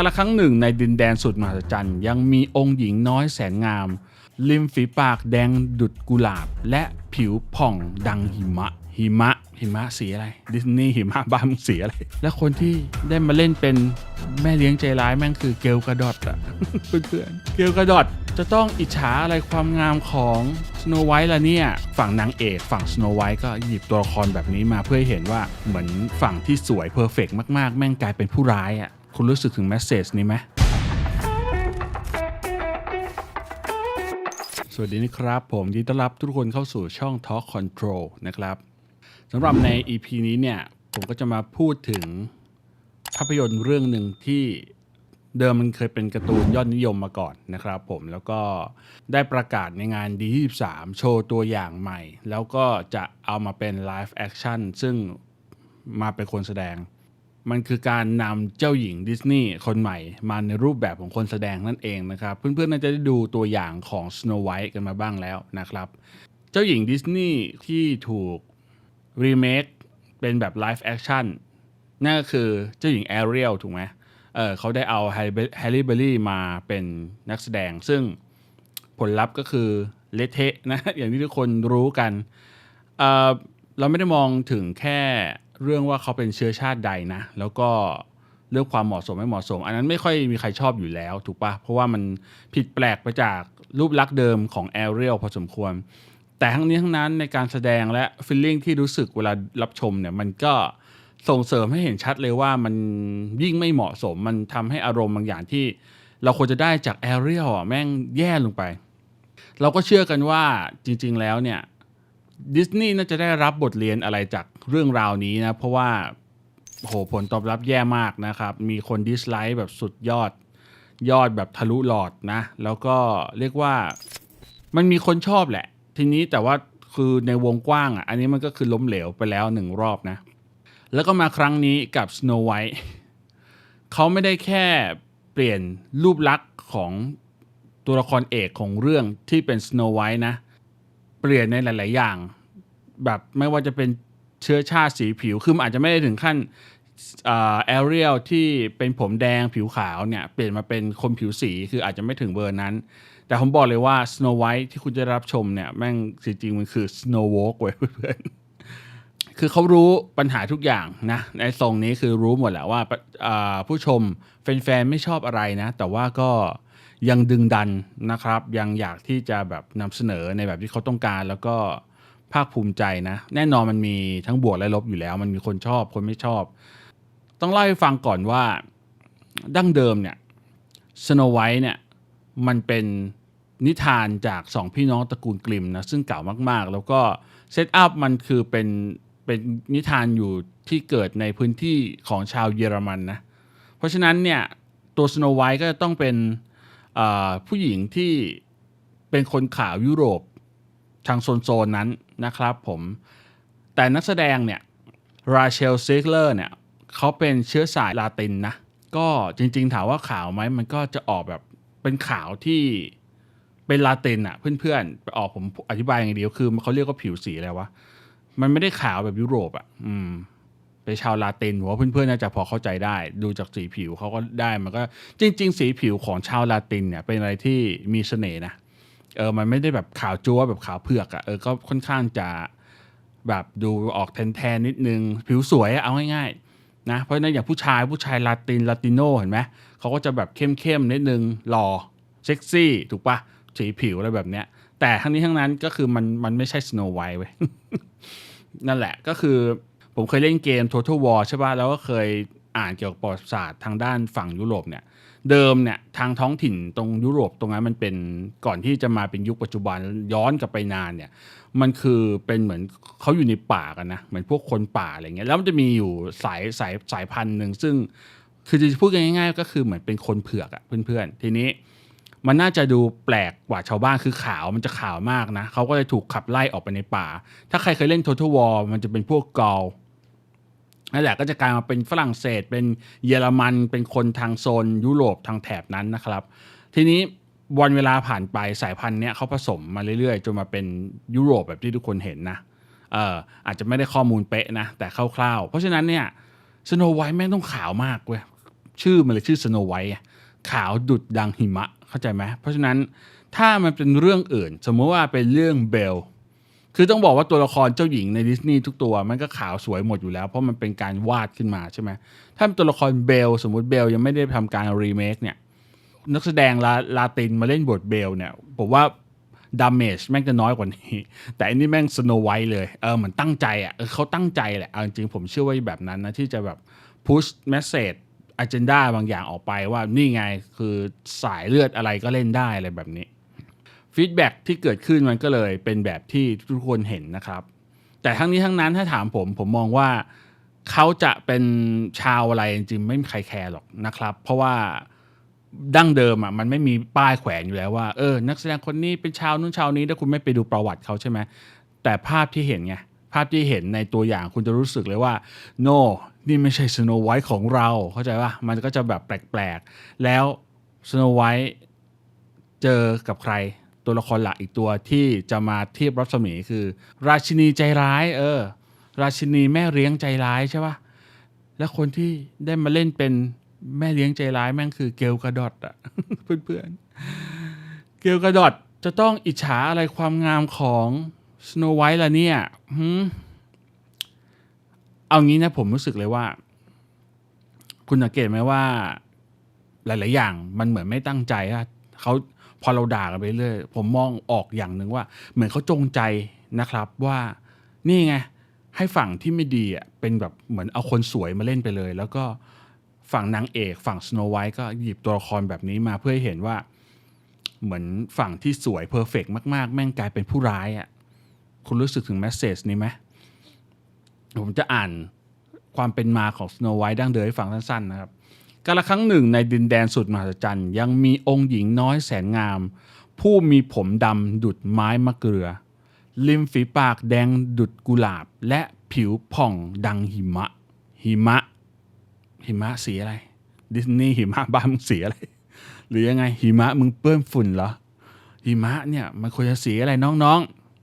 กาละครั้งหนึ่งในดินแดนสุดมหัศจรรย์ ยังมีองค์หญิงน้อยแสนงาม ริมฝีปากแดงดุดกุหลาบ และผิวผ่องดังหิมะ หิมะ หิมะสีอะไร ดิสนีย์หิมะบ้ามึงสีอะไร และคนที่ได้มาเล่นเป็นแม่เลี้ยงใจร้ายแม่งคือเกลกระดอตอะเพื่อนๆเกลกระดอตจะต้องอิจฉาอะไรความงามของสโนไวท์ละเนี่ย ฝั่งนางเอกฝั่งสโนไวท์ก็หยิบตัวละครแบบนี้มาเพื่อให้เห็นว่าเหมือนฝั่งที่สวยเพอร์เฟกมากๆ แม่งกลายเป็นผู้ร้ายอะ คุณรู้สึกถึงแมสเซจนี้ไหมสวัสดีนะครับ ผมยินดีต้อนรับทุกคนเข้าสู่ช่อง Talk Control นะครับสำหรับใน EP นี้เนี่ย ผมก็จะมาพูดถึงภาพยนตร์เรื่องหนึ่งที่เดิมมันเคยเป็นการ์ตูนยอดนิยมมาก่อนนะครับผมแล้วก็ได้ประกาศในงาน D23 โชว์ตัวอย่างใหม่ แล้วก็จะเอามาเป็น Live Action ซึ่งมาเป็นคนแสดง มันคือการนำเจ้าหญิงดิสนีย์คนใหม่ มาในรูปแบบของคนแสดงนั่นเองนะครับ เพื่อนๆน่าจะได้ดูตัวอย่างของ Snow White กันมาบ้างแล้วนะครับ เจ้าหญิงดิสนีย์ที่ถูกรีเมคเป็นแบบไลฟ์แอคชั่นนั่นก็คือเจ้าหญิงแอเรียลถูกไหมเออเขาได้เอาแฮร์รี่เบอรี่มาเป็นนักแสดง ซึ่งผลลัพธ์ก็คือเละเทะนะ อย่างที่ทุกคนรู้กันเออเราไม่ได้มองถึงแค่ เรื่องว่าเขาเป็นเชื้อชาติใดนะ แล้วก็เรื่องความเหมาะสมไม่เหมาะสม อันนั้นไม่ค่อยมีใครชอบอยู่แล้วถูกปะเพราะว่ามันผิดแปลกไปจากรูปลักษณ์เดิมของแอเรียลพอสมควร แต่ทั้งนี้ทั้งนั้นในการแสดงและฟีลลิ่งที่รู้สึกเวลารับชมเนี่ยมันก็ส่งเสริมให้เห็นชัดเลยว่ามันยิ่งไม่เหมาะสมมันทำให้อารมณ์บางอย่างที่ เราควรจะได้จากแอเรียลอะแม่งแย่ลงไป เราก็เชื่อกันว่าจริง ๆ แล้วเนี่ย ดิสนีย์น่าจะได้รับบทเรียนอะไรจากเรื่องราวนี้นะ เพราะว่าโหผลตอบรับแย่มากนะครับ มีคนดิสไลค์แบบสุดยอดยอดแบบทะลุหลอดนะ แล้วก็เรียกว่ามันมีคนชอบแหละ ทีนี้แต่ว่าคือในวงกว้างอะอันนี้มันก็คือล้มเหลวไปแล้วหนึ่งรอบนะ แล้วก็มาครั้งนี้กับ Snow White เขาไม่ได้แค่เปลี่ยนรูปลักษณ์ของตัวละครเอกของเรื่องที่เป็น Snow White นะ เปลี่ยนในหลาย ๆ อย่าง แบบไม่ว่าจะเป็นเชื้อชาติสีผิว คือมันอาจจะไม่ได้ถึงขั้นแอเรียลที่เป็นผมแดงผิวขาวเนี่ย เปลี่ยนมาเป็นคนผิวสีคืออาจจะไม่ถึงเบอร์นั้น แต่ผมบอกเลยว่า Snow White ที่คุณจะรับชมเนี่ย แม่งจริงๆมันคือ Snow Walk เว้ยเพื่อนคือเขารู้ปัญหาทุกอย่างนะ ในทรงนี้คือรู้หมดแหละว่าอ่าผู้ชมแฟนๆ ไม่ชอบอะไรนะ แต่ว่าก็ ยังดึงดันนะครับ ยังอยากที่จะแบบนำเสนอในแบบที่เขาต้องการ แล้วก็ภาคภูมิใจนะ แน่นอนมันมีทั้งบวกและลบอยู่แล้ว มันมีคนชอบคนไม่ชอบ ต้องเล่าให้ฟังก่อนว่าดั้งเดิมเนี่ยสโนไวท์เนี่ยมันเป็นนิทานจากสองพี่น้องตระกูลกริมนะซึ่งเก่ามากๆ แล้วก็เซตอัพมันคือเป็นเป็นนิทานอยู่ที่เกิดในพื้นที่ของชาวเยอรมันนะ เพราะฉะนั้นเนี่ยตัวสโนไวท์ก็จะต้องเป็น ผู้หญิงที่เป็นคนขาวยุโรปทางโซนๆนั้นนะครับผม แต่นักแสดงเนี่ยราเชลซิกเลอร์เนี่ยเขาเป็นเชื้อสายลาตินนะ ก็จริงๆถามว่าขาวไหมมันก็จะออกแบบเป็นขาวที่เป็นลาตินอะเพื่อนๆไปออกผมอธิบายอย่างเดียวคือเขาเรียกว่าผิวสีอะไรวะ มันไม่ได้ขาวแบบยุโรปอะอืม เป็นชาวลาตินผมว่าเพื่อนๆน่าจะพอเข้าใจได้ ดูจากสีผิวเขาก็ได้มันก็จริง ๆ สีผิวของชาวลาตินเนี่ยเป็นอะไรที่มีเสน่ห์นะเออมันไม่ได้แบบขาวจั๊วแบบขาวเผือกอะ่ะเออก็ค่อนข้างจะแบบดูออกแทนๆนิดนึง ผิวสวยเอาง่ายๆนะเพราะฉะนั้นอย่างผู้ชายผู้ชายลาตินลาติโนเห็นไหมเขาก็จะแบบเข้มๆนิดนึงหล่อเซ็กซี่ถูกปะสีผิวอะไรแบบเนี้ยแต่ทั้งนี้ทั้งนั้นก็คือมันมันไม่ใช่สโนไวท์เว้ยนั่นแหละก็คือ ผมเคยเล่นเกม Total War ใช่ป่ะแล้วก็เคยอ่านเกี่ยวกับประวัติศาสตร์ทางด้านฝั่งยุโรปเนี่ยเดิมเนี่ยทางท้องถิ่นตรงยุโรปตรงนั้นมันเป็นก่อนที่จะมาเป็นยุคปัจจุบันย้อนกลับไปนานเนี่ยมันคือเป็นเหมือนเขาอยู่ในป่ากันนะเหมือนพวกคนป่าอะไรเงี้ยแล้วมันจะมีอยู่สายสายสายพันธุ์หนึ่งซึ่งคือจะพูดง่ายๆ ก็คือเหมือนเป็นคนเผือกอะเพื่อนๆ ทีนี้มันน่าจะดูแปลกกว่าชาวบ้านคือขาวมันจะขาวมากนะเขาก็เลยถูกขับไล่ออกไปในป่า ถ้าใครเคยเล่น Total War มันจะเป็นพวกกอล นั่นแหละก็จะกลายมาเป็นฝรั่งเศส เป็นเยอรมัน เป็นคนทางโซนยุโรปทางแถบนั้นนะครับ ทีนี้วันเวลาผ่านไปสายพันธุ์เนี้ยเขาผสมมาเรื่อยๆ จนมาเป็นยุโรปแบบที่ทุกคนเห็นนะเอออาจจะไม่ได้ข้อมูลเป๊ะนะ แต่คร่าวๆ เพราะฉะนั้นเนี่ยสโนไวท์แม่งต้องขาวมากเว้ยชื่อมันเลยชื่อสโนไวท์ขาวดุดดังหิมะเข้าใจไหมเพราะฉะนั้นถ้ามันเป็นเรื่องอื่น สมมติว่าเป็นเรื่องเบล คือต้องบอกว่าตัวละครเจ้าหญิงในดิสนีย์ทุกตัวมันก็ขาวสวยหมดอยู่แล้ว เพราะมันเป็นการวาดขึ้นมาใช่ไหมถ้าเป็นตัวละครเบลสมมุติเบลยังไม่ได้ทำการรีเมคเนี่ยนักแสดงลาลาตินมาเล่นบทเบลเนี่ยผมว่าดามเมจแม่งจะน้อยกว่านี้ แต่อันนี้แม่งสโนไวท์เลยเออเหมือนตั้งใจอะเขาตั้งใจแหละเอาจริงผมเชื่อว่าแบบนั้นนะที่จะแบบพุชเมสเซจอ g e n d a บางอย่างออกไปว่านี่ไงคือสายเลือดอะไรก็เล่นได้อะไรแบบนี้ ฟีดแบ็ที่เกิดขึ้นมันก็เลยเป็นแบบที่ทุกคนเห็นนะครับ แต่ทั้งนี้ทั้งนั้นถ้าถามผมผมมองว่าเขาจะเป็นชาวอะไรจริงๆไม่มีใครแคร์หรอกนะครับ เพราะว่าดั้งเดิมอะมันไม่มีป้ายแขวนอยู่แล้วว่าเออนักแสดงคนนี้เป็นชาวนู้นชาวนี้ถ้าคุณไม่ไปดูประวัติเขาใช่ไหมแต่ภาพที่เห็นไงภาพที่เห็นในตัวอย่างคุณจะรู้สึกเลยว่า no นี่ไม่ใช่สโนไวท์ของเราเข้าใจป่ะมันก็จะแบบแปลกๆ แล้วสโนไวท์เจอกับใคร ตัวละครหลักอีกตัวที่จะมาเทียบรัศมีคือ ราชินีใจร้าย เออ ราชินีแม่เลี้ยงใจร้ายใช่ป่ะและคนที่ได้มาเล่นเป็นแม่เลี้ยงใจร้ายแม่งคือเกลกระดอดอะเพื่อนๆ เกลกระดอดจะต้องอิจฉาอะไรความงามของสโนไวท์ล่ะเนี่ยเอางี้นะผมรู้สึกเลยว่า คุณสังเกตไหมว่า หลาย ๆ อย่างมันเหมือนไม่ตั้งใจอะเขา พอเราด่ากันไปเรื่อยผมมองออกอย่างหนึ่งว่า เหมือนเขาจงใจนะครับว่านี่ไงให้ฝั่งที่ไม่ดีอะเป็นแบบเหมือนเอาคนสวยมาเล่นไปเลย แล้วก็ฝั่งนางเอกฝั่งสโนไวท์ก็หยิบตัวละครแบบนี้มาเพื่อให้เห็นว่า เหมือนฝั่งที่สวยเพอร์เฟกมาก ๆ แม่งกลายเป็นผู้ร้ายอะคุณรู้สึกถึงแมสเซจนี้ไหมผมจะอ่านความเป็นมาของสโนไวท์ดั้งเดิมให้ฟังสั้นๆนะครับ กาละครั้งหนึ่งในดินแดนสุดมหัศจรรย์ ยังมีองค์หญิงน้อยแสนงาม ผู้มีผมดำดุดไม้มะเกลือ ริมฝีปากแดงดุดกุหลาบ และผิวผ่องดังหิมะ หิมะ หิมะสีอะไร ดิสนีย์หิมะบ้านมึงสีอะไร หรือยังไงหิมะมึงเปื้อนฝุ่นเหรอ หิมะเนี่ยมันควรจะสีอะไรน้อง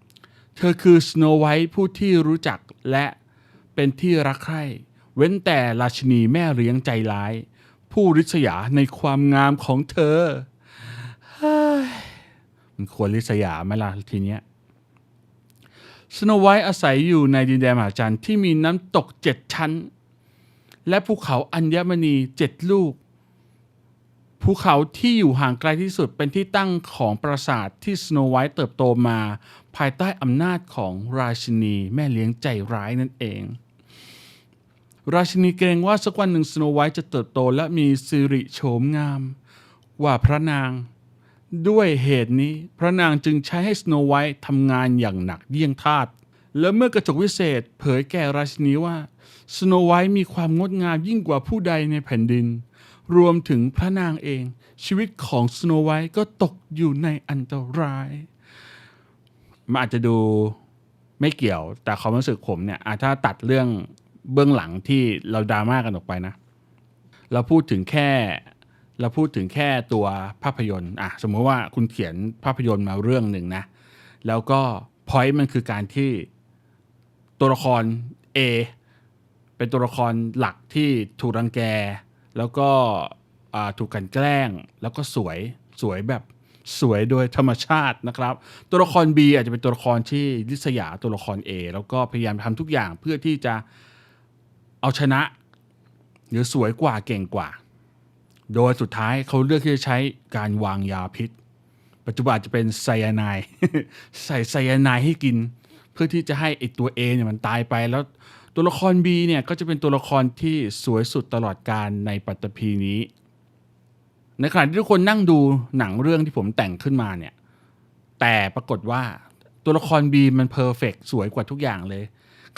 ๆ เธอคือสโนไวท์ผู้ที่รู้จักและเป็นที่รักใคร่เว้นแต่ราชินีแม่เลี้ยงใจร้าย ผู้ริษยาในความงามของเธอ มันควรริษยาไหมล่ะทีเนี้ยสโนไวท์อาศัยอยู่ในดินแดนมหาจันทร์ที่มีน้ำตกเจ็ดชั้น และภูเขาอัญมณีเจ็ดลูก ภูเขาที่อยู่ห่างไกลที่สุดเป็นที่ตั้งของปราสาทที่สโนไวท์เติบโตมา ภายใต้อำนาจของราชินีแม่เลี้ยงใจร้ายนั่นเอง ราชินีเกรงว่าสักวันหนึ่งสโนไวท์จะเติบโตและมีสิริโฉมงามกว่าพระนาง ด้วยเหตุนี้พระนางจึงใช้ให้สโนไวท์ทำงานอย่างหนักเยี่ยงทาสและเมื่อกระจกวิเศษเผยแก่ราชินีว่าสโนไวท์มีความงดงามยิ่งกว่าผู้ใดในแผ่นดิน รวมถึงพระนางเอง ชีวิตของสโนไวท์ก็ตกอยู่ในอันตรายมันอาจจะดูไม่เกี่ยวแต่ความรู้สึกผมเนี่ยอะถ้าตัดเรื่อง เบื้องหลังที่เราดราม่ากันออกไปนะ เราพูดถึงแค่ เราพูดถึงแค่ตัวภาพยนตร์อะสมมติว่าคุณเขียนภาพยนตร์มาเรื่องหนึ่งนะ แล้วก็พอยต์มันคือการที่ตัวละคร A เป็นตัวละครหลักที่ถูกรังแก แล้วก็ถูกกันแกล้ง แล้วก็สวยสวยแบบสวยโดยธรรมชาตินะครับ ตัวละคร B อาจจะเป็นตัวละครที่ริษยาตัวละคร A แล้วก็พยายามทำทุกอย่างเพื่อที่จะ เอาชนะ หรือสวยกว่าเก่งกว่า โดยสุดท้ายเขาเลือกที่จะใช้การวางยาพิษ ปัจจุบันจะเป็นไซยาไนด์ใส่ไซยาไนด์ให้กิน เพื่อที่จะให้ไอตัว A เนี่ยมันตายไปแล้วตัวละคร B เนี่ยก็จะเป็นตัวละครที่สวยสุดตลอดการในปัตตภีนี้ ในขณะที่ทุกคนนั่งดูหนังเรื่องที่ผมแต่งขึ้นมาเนี่ยแต่ปรากฏว่าตัวละคร B มันเพอร์เฟกสวยกว่าทุกอย่างเลย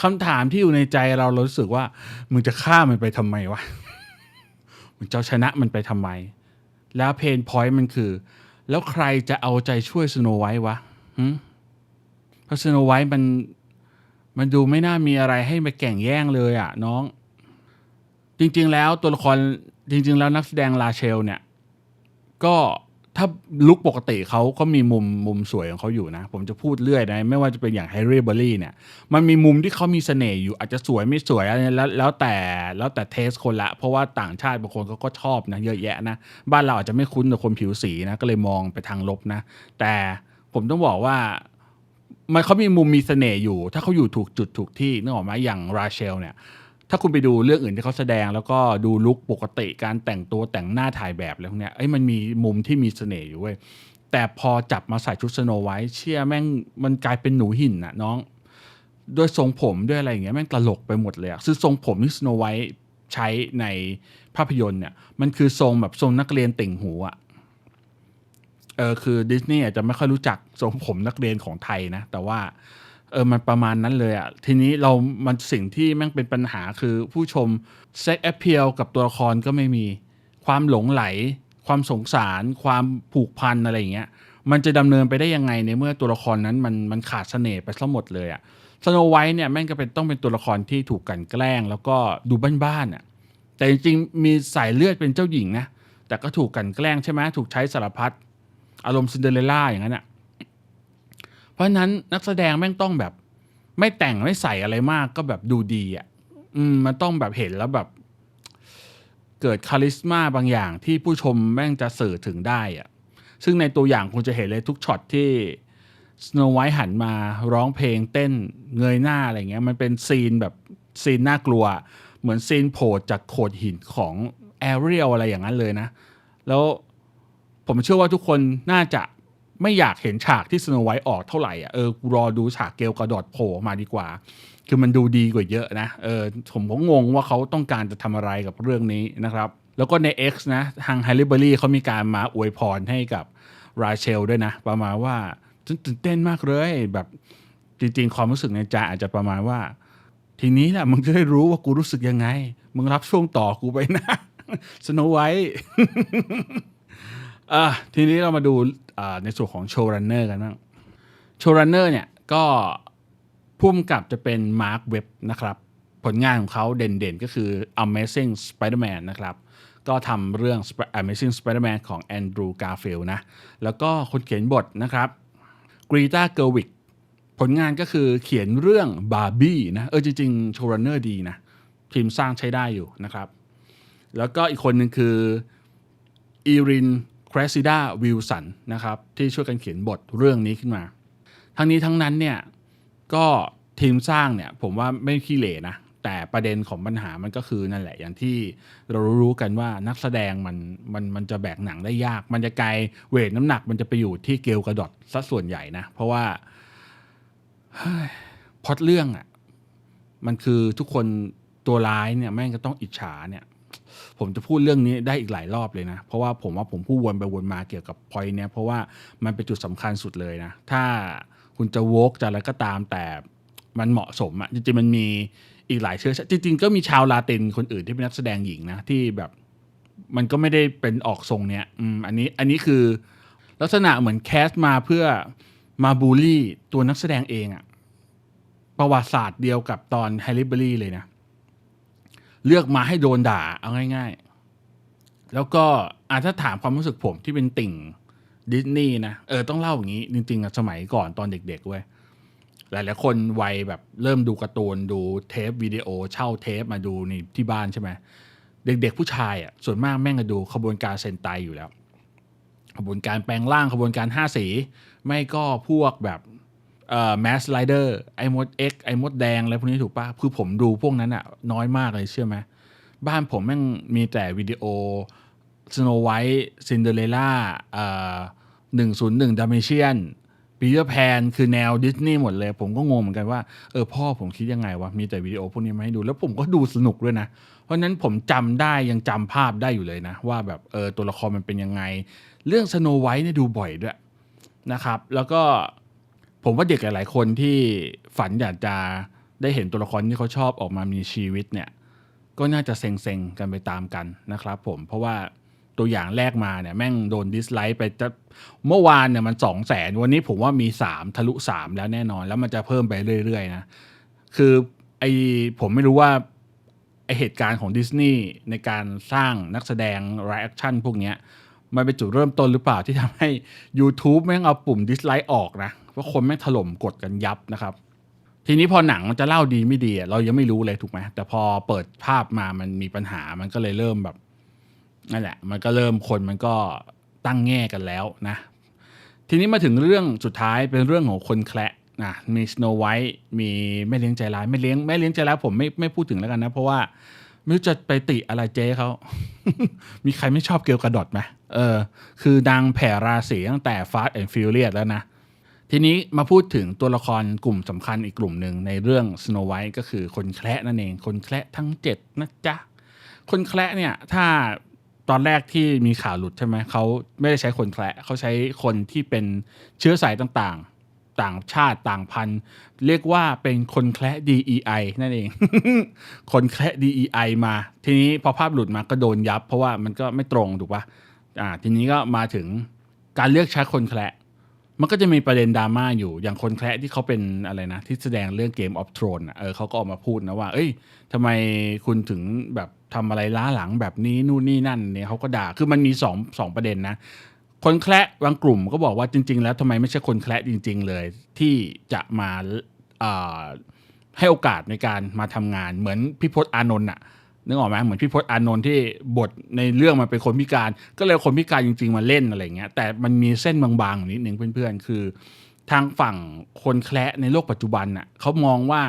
คำถามที่อยู่ในใจเราเรารู้สึกว่า มึงจะฆ่ามันไปทำไมวะมึงจะชนะมันไปทำไม แล้วเพนพอยต์มันคือ แล้วใครจะเอาใจช่วยสโนไวท์วะหึเพราะสโนไวท์มันมันดูไม่น่ามีอะไรให้มาแก่งแย่งเลยอะ น้อง จริง ๆ แล้วตัวละครจริง ๆ แล้วนักแสดงลาเชล เนี่ย ก็ ถ้าลุกปกติเขาก็มีมุมมุมสวยของเขาอยู่นะ ผมจะพูดเรื่อยนะไม่ว่าจะเป็นอย่างแฮร์รี่เบอรี่เนี่ย มันมีมุมที่เขามีเสน่ห์อยู่อาจจะสวยไม่สวยอะไรแล้วแล้วแต่แล้วแต่เทสคนละ เพราะว่าต่างชาติบางคนเขาก็ชอบนะเยอะแยะนะ บ้านเราอาจจะไม่คุ้นกับคนผิวสีนะ ก็เลยมองไปทางลบนะ แต่ผมต้องบอกว่ามันเขามีมุมมีเสน่ห์อยู่ ถ้าเขาอยู่ถูกจุดถูกที่นึกออกไหมอย่างราเชลเนี่ย ถ้าคุณไปดูเรื่องอื่นที่เขาแสดง แล้วก็ดูลุคปกติการแต่งตัวแต่งหน้าถ่ายแบบอะไรพวกเนี้ยเอ้ยมันมีมุมที่มีเสน่ห์อยู่เว้ยแต่พอจับมาใส่ชุดสโนไวท์เชี่ยแม่งมันกลายเป็นหนูหินน่ะน้อง ด้วยทรงผมด้วยอะไรอย่างเงี้ยแม่งตลกไปหมดเลยคือทรงผมที่สโนไวท์ใช้ในภาพยนตร์เนี่ยมันคือทรงแบบทรงนักเรียนติ่งหูอะเออคือดิสนีย์อาจจะไม่ค่อยรู้จักทรงผมนักเรียนของไทยนะ แต่ว่า เออมันประมาณนั้นเลยอะทีนี้เรามันสิ่งที่แม่งเป็นปัญหาคือผู้ชมเซ็กแอ p เพียลกับตัวละครก็ไม่มีความหลงไหล ความสงสาร ความผูกพันอะไรอย่างเงี้ยมันจะดำเนินไปได้ยังไงในเมื่อตัวละครนั้นมันมันขาดเสน่ห์ไปซะหมดเลยอะสโนไวท์เนี่ยแม่งก็เป็นต้องเป็นตัวละครที่ถูกกันแกล้ง แล้วก็ดูบ้านๆอะแต่จริงๆมีสายเลือดเป็นเจ้าหญิงนะแต่ก็ถูกกันแกล้งใช่ไหมถูกใช้สารพัดอารมณ์ซินเดอเรลล่าอย่างนั้นอะ เพราะนั้นนักแสดงแม่งต้องแบบ ไม่แต่งไม่ใส่อะไรมากก็แบบดูดีอะอืมมันต้องแบบเห็นแล้วแบบ เกิดคาลิสมาบางอย่างที่ผู้ชมแม่งจะสื่อถึงได้อะซึ่งในตัวอย่างคุณจะเห็นเลยทุกช็อตที่สโนไวท์หันมาร้องเพลงเต้นเงยหน้าอะไรเงี้ย มันเป็นซีนแบบซีนน่ากลัว เหมือนซีนโผล่จากโขดหินของแอเรียลอะไรอย่างนั้นเลยนะ แล้วผมเชื่อว่าทุกคนน่าจะ ไม่อยากเห็นฉากที่สโนไวท์ออกเท่าไหร่อะเออกูรอดูฉากเกลกระดดโผล่มาดีกว่า คือมันดูดีกว่าเยอะนะเออผมก็งงว่าเขาต้องการจะทำอะไรกับเรื่องนี้นะครับ แล้วก็ใน X นะทางไฮริเบอรี่เขามีการมาอวยพรให้กับราเชลด้วยนะ ประมาณว่าฉันตื่นเต้นมากเลยแบบจริงๆ ความรู้สึกในใจอาจจะประมาณว่า ทีนี้แหละมึงจะได้รู้ว่ากูรู้สึกยังไง มึงรับช่วงต่อกูไปนะสโนไวท์อะทีนี้เรามาดู ในส่วนของโชว์รันเนอร์กันบ้างโชว์รันเนอร์เนี่ยก็พุ่มกับจะเป็นมาร์คเว็บนะครับ ผลงานของเขาเด่นๆ ก็คือ Amazing Spider-Man นะครับ ก็ทำเรื่อง Amazing Spider-Man ของ Andrew Garfield นะ แล้วก็คนเขียนบทนะครับกรีตาเกอร์วิกผลงานก็คือเขียนเรื่องบาร์บี้นะ เออจริงๆโชว์รันเนอร์ดีนะ ทีมสร้างใช้ได้อยู่นะครับ แล้วก็อีกคนหนึ่งคืออีริน ครซิดาวิลสันนะครับที่ช่วยกันเขียนบทเรื่องนี้ขึ้นมา ทั้งนี้ทั้งนั้นเนี่ยก็ทีมสร้างเนี่ยผมว่าไม่ขี้เหร่นะแต่ประเด็นของปัญหามันก็คือนั่นแหละอย่างที่เรารู้กันว่านักแสดงมันมันมันจะแบกหนังได้ยาก มันจะไกลเวทน้ำหนักมันจะไปอยู่ที่เกลกระดดซะส่วนใหญ่นะ เพราะว่าพอดเรื่องอะ่ะมันคือทุกคนตัวร้ายเนี่ยแม่งก็ต้องอิจฉาเนี่ย ผมจะพูดเรื่องนี้ได้อีกหลายรอบเลยนะ เพราะว่าผมว่าผมพูดวนไปวนมาเกี่ยวกับพอยเนี้ยเพราะว่ามันเป็นจุดสำคัญสุดเลยนะ ถ้าคุณจะวกจะอะไรก็ตามแต่มันเหมาะสมอะจริงๆมันมีอีกหลายเชื้อจริง ๆ ก็มีชาวลาตินคนอื่นที่เป็นนักแสดงหญิงนะที่แบบมันก็ไม่ได้เป็นออกทรงเนี้ยอืมอันนี้อันนี้คือลักษณะเหมือนแคสมาเพื่อมาบูลลี่ตัวนักแสดงเองอะประวัติศาสตร์เดียวกับตอนแฮร์รี่เบอรี่เลยนะ เลือกมาให้โดนด่าเอาง่าย ๆ แล้วก็อาถ้าถามความรู้สึกผมที่เป็นติ่งดิสนีย์นะเออต้องเล่าอย่างนี้ จริงๆอะสมัยก่อนตอนเด็ก ๆเว้ยหลายๆคนวัยแบบเริ่มดูการ์ตูนดูเทปวิดีโอ เช่าเทปมาดูในที่บ้านใช่ไหมเด็กๆผู้ชายอะส่วนมากแม่งจะดูขบวนการเซนไตอยู่แล้ว ขบวนการแปลงร่างขบวนการห้าสี ไม่ก็พวกแบบ เอ่อแมสไลเดอร์ไอมดเอ็กไอมดแดงอะไรพวกนี้ถูกปะคือผมดูพวกนั้นอะน้อยมากเลยเชื่อไหมบ้านผมแม่งมีแต่วิดีโอสโนไวท์ซินเดอเรล่าเอ่อหนึ่งศูนย์หนึ่งดามเชียนปีเตอร์แพนคือแนวดิสนีย์หมดเลย ผมก็งงเหมือนกันว่า เออพ่อผมคิดยังไงวะ มีแต่วิดีโอพวกนี้มาให้ดู แล้วผมก็ดูสนุกด้วยนะ เพราะนั้นผมจำได้ยังจำภาพได้อยู่เลยนะ ว่าแบบเออตัวละครมันเป็นยังไง เรื่องสโนไวท์เนี่ยดูบ่อยด้วยนะครับ แล้วก็ ผมว่าเด็กหลาย ๆ คนที่ฝันอยากจะได้เห็นตัวละครที่เขาชอบออกมามีชีวิตเนี่ย ก็น่าจะเซ็งๆกันไปตามกันนะครับผมเพราะว่าตัวอย่างแรกมาเนี่ยแม่งโดนดิสไลค์ไปจะเมื่อวานเนี่ยมันสองแสนวันนี้ผมว่ามีสามทะลุสามแล้วแน่นอน แล้วมันจะเพิ่มไปเรื่อย ๆ นะ คือไอผมไม่รู้ว่าไอเหตุการณ์ของดิสนีย์ในการสร้างนักแสดงไรแอคชั่นพวกเนี้ยมันเป็นจุดเริ่มต้นหรือเปล่าที่ทำให้ YouTube แม่งเอาปุ่ม dislike ออกนะ เพราคนแม่งถล่มกดกันยับนะครับ ทีนี้พอหนังมันจะเล่าดีไม่ดีเรายังไม่รู้เลยถูกไหมแต่พอเปิดภาพมามันมีปัญหามันก็เลยเริ่มแบบนั่นแหละ มันก็เริ่มคนมันก็ตั้งแง่กันแล้วนะ ทีนี้มาถึงเรื่องสุดท้ายเป็นเรื่องของคนแคระนะมีสโนไวท์มีแม่เลี้ยงใจร้ายแม่เลี้ยงแม่เลี้ยงใจร้ายผมไม่ไม่พูดถึงแล้วกันนะ เพราะว่าไม่รู้จะไปติอะไรเจ๊เขามีใครไม่ชอบเกลกระดดไหมเออ คือดังแผ่ราศีตั้งแต่ Fast and Furious แล้วนะ ทีนี้มาพูดถึงตัวละครกลุ่มสำคัญอีกกลุ่มหนึ่งในเรื่อง Snow White ก็คือคนแคระนั่นเอง คนแคระทั้ง7นะจ๊ะ คนแคระเนี่ยถ้าตอนแรกที่มีข่าวหลุดใช่ไหมเขาไม่ได้ใช้คนแคระเขาใช้คนที่เป็นเชื้อสายต่างๆ ต่างชาติต่างพันธุ์เรียกว่าเป็นคนแคระ DEI นั่นเอง คนแคระ DEI มา ทีนี้พอภาพหลุดมาก็โดนยับ เพราะว่ามันก็ไม่ตรงถูกปะอ่าทีนี้ก็มาถึงการเลือกใช้คนแคระ มันก็จะมีประเด็นดราม่าอยู่อย่างคนแคระที่เขาเป็นอะไรนะ ที่แสดงเรื่อง Game of Thrones อะเออเขาก็ออกมาพูดนะว่า เอ้ยทำไมคุณถึงแบบทำอะไรล้าหลังแบบนี้นู่นนี่นั่นเนี่ยเขาก็ด่าคือมันมีสองสองประเด็นนะ คนแคระบางกลุ่มก็บอกว่าจริง ๆ แล้วทำไมไม่ใช่คนแคระจริง ๆ เลย ที่จะมาให้โอกาสในการมาทำงานเหมือนพี่พศอานนท์อะ นึกออกไหมเหมือนพี่พศอานนท์ที่บทในเรื่องมันเป็นคนพิการ ก็เลยคนพิการจริง ๆ มาเล่นอะไรเงี้ยแต่มันมีเส้นบางๆอยู่นิดนึงเพื่อนๆ คือ ทางฝั่งคนแคระในโลกปัจจุบันน่ะเขามองว่า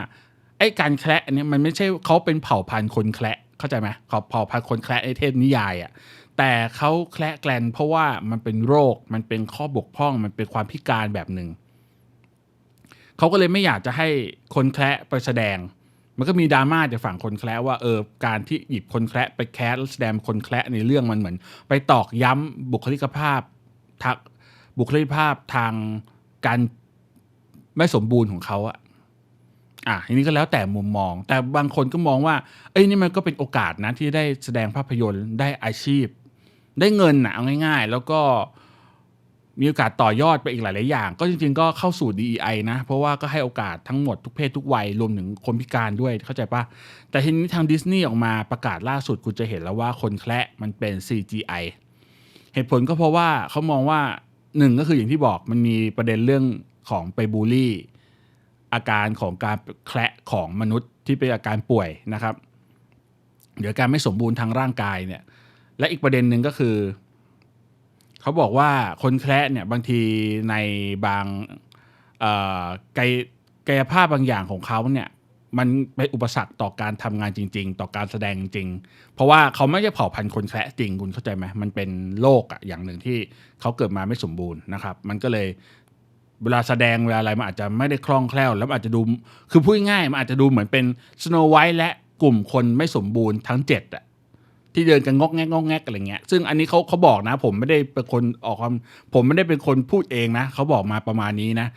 ไอ้การแคระเนี่ยมันไม่ใช่เขาเป็นเผ่าพันธุ์คนแคระเข้าใจไหมเขาเผ่าพันธุ์คนแคระในเทพนิยายอะแต่เขาแคระแกลนเพราะว่ามันเป็นโรคมันเป็นข้อบกพร่องมันเป็นความพิการแบบหนึ่งเขาก็เลยไม่อยากจะให้คนแคระไปแสดง มันก็มีดราม่าจากฝั่งคนแคระว่าเออการที่หยิบคนแคระไปแคสแล้วแสดงคนแคระในเรื่องมันเหมือน ไปตอกย้ำบุคลิกภาพทักบุคลิกภาพทางการไม่สมบูรณ์ของเขาอะอะทีนี้ก็แล้วแต่มุมมอง แต่บางคนก็มองว่า เอ้ยนี่มันก็เป็นโอกาสนะที่ได้แสดงภาพยนตร์ได้อาชีพ ได้เงินนะเอาง่าย ๆ แล้วก็ มีโอกาสต่อยอดไปอีกหลาย ๆ อย่าง ก็จริง ๆ ก็เข้าสู่ DEI นะ เพราะว่าก็ให้โอกาสทั้งหมดทุกเพศทุกวัย รวมถึงคนพิการด้วยเข้าใจปะแต่ทีนี้ทางดิสนีย์ออกมาประกาศล่าสุดคุณจะเห็นแล้วว่าคนแคระมันเป็น CGI เหตุผลก็เพราะว่าเขามองว่าหนึ่งก็คืออย่างที่บอกมันมีประเด็นเรื่องของไปบูลลี่ อาการของการแคระของมนุษย์ที่เป็นอาการป่วยนะครับหรือการไม่สมบูรณ์ทางร่างกายเนี่ยและอีกประเด็นหนึ่งก็คือ เขาบอกว่าคนแคระเนี่ยบางทีในบางกายกายภาพบางอย่างของเขาเนี่ยมันเป็นอุปสรรคต่อการทำงานจริง ๆ ต่อการแสดงจริง เพราะว่าเขาไม่ใช่เผ่าพันธุ์คนแคระจริงคุณเข้าใจไหมมันเป็นโรคอะอย่างหนึ่งที่เขาเกิดมาไม่สมบูรณ์นะครับ มันก็เลยเวลาแสดงเวลาอะไรมันอาจจะไม่ได้คล่องแคล่ว แล้วอาจจะดูคือพูดง่ายมันอาจจะดูเหมือนเป็นสโนไวท์และกลุ่มคนไม่สมบูรณ์ทั้งเจ็ดอะ ที่เดินกันงอกแงกงอกแงกอะไรเงี้ยซึ่งอันนี้เขาเขาบอกนะ ผมไม่ได้เป็นคนออกความผมไม่ได้เป็นคนพูดเองนะเขาบอกมาประมาณนี้นะ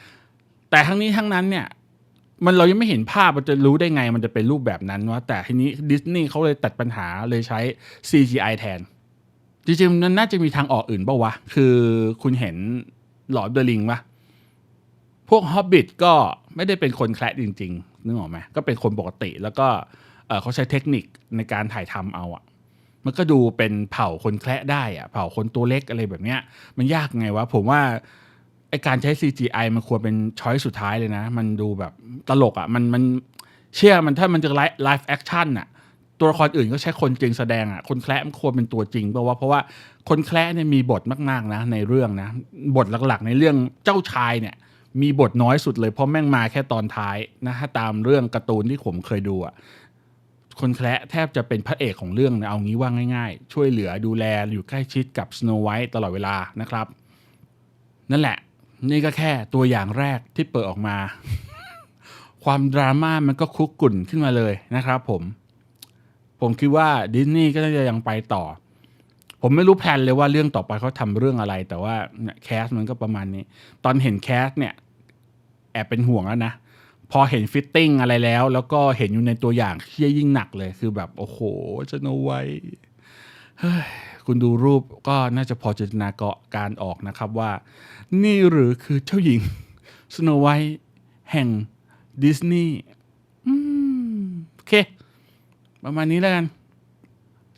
แต่ทั้งนี้ทั้งนั้นเนี่ย มันเรายังไม่เห็นภาพมันจะรู้ได้ไงมันจะเป็นรูปแบบนั้นวะแต่ทีนี้ดิสนีย์เขาเลยตัดปัญหาเลยใช้ CGI แทน จริงๆมันน่าจะมีทางออกอื่นป่าวะ คือคุณเห็นหลอดเดอะลิงปะพวกฮอบบิ t ก็ไม่ได้เป็นคนแคระจริง ๆ นึกออกไหมก็เป็นคนปกติแล้วก็เอ่อเขาใช้เทคนิคในการถ่ายทำเอาอะ มันก็ดูเป็นเผ่าคนแคระได้อะเผ่าคนตัวเล็กอะไรแบบเนี้ย มันยากไงวะผมว่าไอการใช้ CGI มันควรเป็นช้อยสุดท้ายเลยนะ มันดูแบบตลกอะ่ะมันมันเชื่อมันถ้ามันจะไลฟ์แอคชั่นอะตัวละครอื่นก็ใช้คนจริงแสดงอะคนแคระมันควรเป็นตัวจริงเพราะว่าเพราะว่าคนแคระเนี่ยมีบทมากๆนะในเรื่องนะ บทหลักๆ ในเรื่องเจ้าชายเนี่ย มีบทน้อยสุดเลยเพราะแม่งมาแค่ตอนท้ายนะถ้าตามเรื่องการ์ตูนที่ผมเคยดูอะ คนแคระแทบจะเป็นพระเอกของเรื่องนะเอางี้ว่าง่าย ๆ ช่วยเหลือดูแลอยู่ใกล้ชิดกับสโนไวท์ตลอดเวลานะครับ นั่นแหละ นี่ก็แค่ตัวอย่างแรกที่เปิดออกมา ความดราม่ามันก็คุกกุ่นขึ้นมาเลยนะครับผม ผมคิดว่าดิสนีย์ก็น่าจะยังไปต่อ ผมไม่รู้แพลนเลยว่าเรื่องต่อไปเขาทำเรื่องอะไร แต่ว่าแคสมันก็ประมาณนี้ ตอนเห็นแคสเนี่ย แอบเป็นห่วงแล้วนะ พอเห็นฟิตติ้งอะไรแล้ว แล้วก็เห็นอยู่ในตัวอย่างเชี่ยยิ่งหนักเลยคือแบบ โอ้โหจะโนไว้คุณดูรูปก็น่าจะพอจินตนาการออกนะครับว่า นี่หรือคือเจ้าหญิงสโนไวท์แห่งดิสนีย์โอเค ประมาณนี้แล้วกัน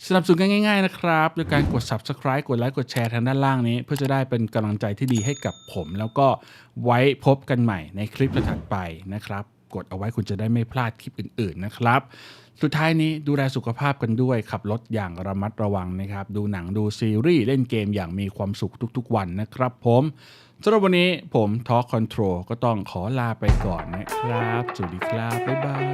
สนับสนุนกันง่ายๆนะครับโดยการกด subscribe กดไลค์กดแชร์ทางด้านล่างนี้ เพื่อจะได้เป็นกำลังใจที่ดีให้กับผม แล้วก็ไว้พบกันใหม่ในคลิปถัดไปนะครับ กดเอาไว้คุณจะได้ไม่พลาดคลิปอื่นๆนะครับ สุดท้ายนี้ดูแลสุขภาพกันด้วยขับรถอย่างระมัดระวังนะครับ ดูหนังดูซีรีส์เล่นเกมอย่างมีความสุขทุกๆ วันนะครับ ผมสำหรับวันนี้ผม Talk Control ก็ต้องขอลาไปก่อนนะครับ สวัสดีครับบ๊ายบาย